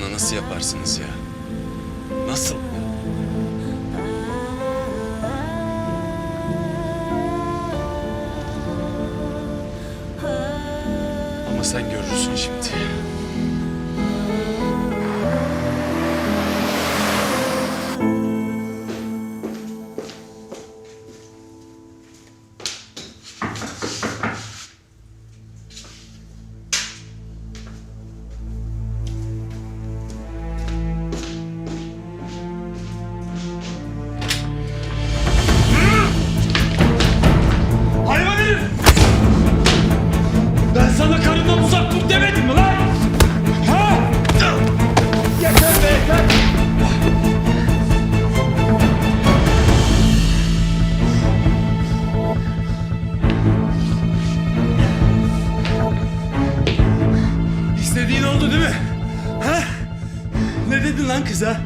Nasıl yaparsınız ya? Nasıl? Ama sen görürsün şimdi. Oldu değil mi? Ha? Ne dedin lan kıza?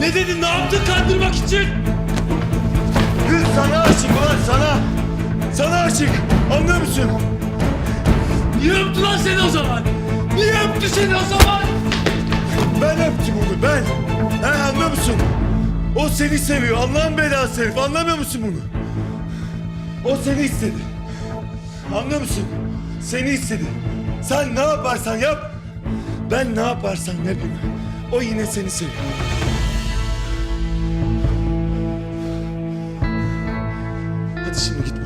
Ne dedin? Ne yaptın kandırmak için? Kız sana aşık ulan sana. Sana aşık. Anlıyor musun? Niye öptü lan seni o zaman? Niye öptü seni o zaman? Ben öptüm onu ben. He anlıyor musun? O seni seviyor. Allah'ın belası herif. Anlamıyor musun bunu? O seni istedi. Anlıyor musun? Seni istedi. Sen ne yaparsan yap. Ben ne yaparsan yapayım. O yine seni seviyor. Hadi şimdi git.